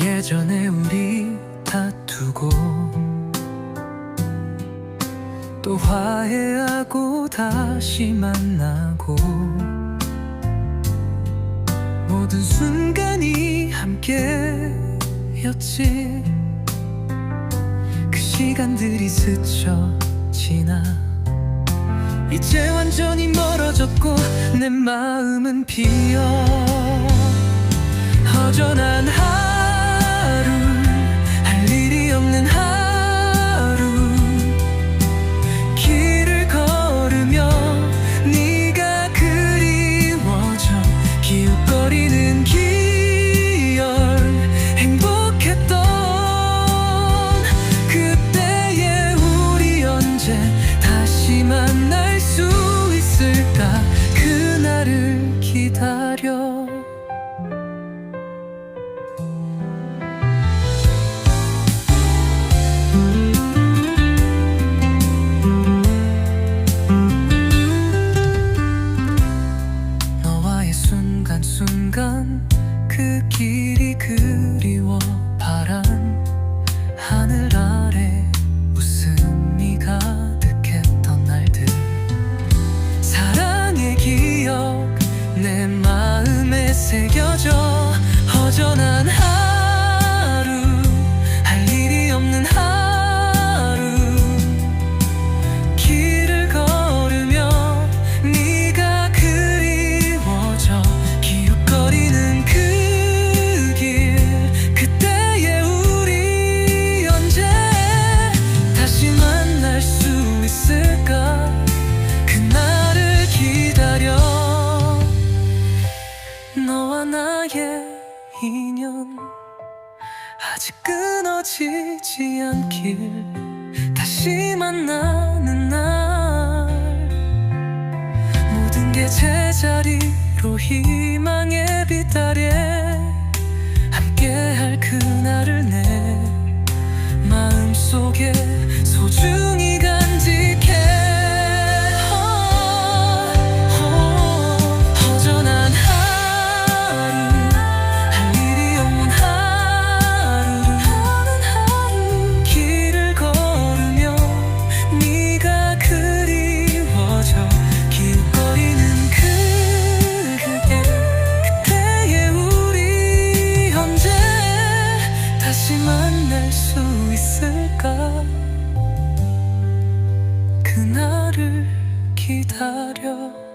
예전에 우리 다투고 또 화해하고 다시 만나고 모든 순간이 함께였지. 그 시간들이 스쳐 지나 이제 완전히 멀어졌고 내 마음은 비어 허전한 하 기다려 새겨져 아직 끊어지지 않길 다시 만나는 날. 모든 게 제자리로 희망의 빛 아래 함께할 그날을 내 마음속에 소중히 그날을 기다려